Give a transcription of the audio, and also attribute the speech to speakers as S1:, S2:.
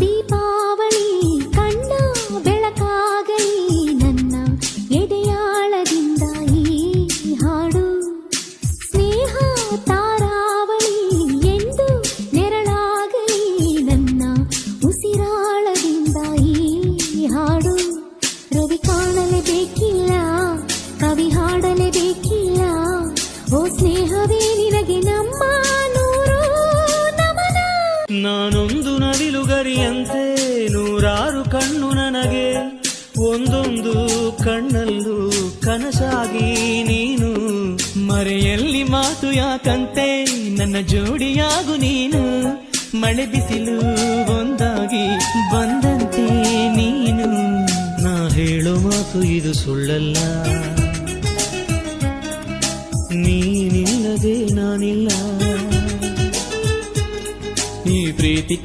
S1: ದೀಪಾವಳಿ ಕಣ್ಣ ಬೆಳಕಾಗಲಿ ನನ್ನ ಎದೆಯಾಳದಿಂದ ಈ ಹಾಡು. ಸ್ನೇಹ ತಾರಾವಳಿ ಎಂದು ನೆರಳಾಗಲಿ ನನ್ನ ಉಸಿರಾಳದಿಂದ ಈ ಹಾಡು. ರವಿ ಕಾಣಲೇಬೇಕಿಲ್ಲ ಕವಿ ಹಾಡಲೇಬೇಕಿಲ್ಲ ಓ ಸ್ನೇಹವೇ ನಿನಗೆ ನಮ್ಮ
S2: ನಾನೊಂದು ನವಿಲುಗರಿಯಂತೆ ನೂರಾರು ಕಣ್ಣು ನನಗೆ. ಒಂದೊಂದು ಕಣ್ಣಲ್ಲೂ ಕನಸಾಗಿ ನೀನು. ಮರೆಯಲ್ಲಿ ಮಾತು ಯಾಕಂತೆ? ನನ್ನ ಜೋಡಿಯಾಗು ನೀನು. ಮಳೆ ಬಿಸಿಲು ಒಂದಾಗಿ ಬಂದಂತೆ ನೀನು. ನಾ ಹೇಳೋ ಮಾತು ಇದು ಸುಳ್ಳಲ್ಲ. ನೀನಿಲ್ಲದೆ ನಾನಿಲ್ಲ. నీ ప్రీతి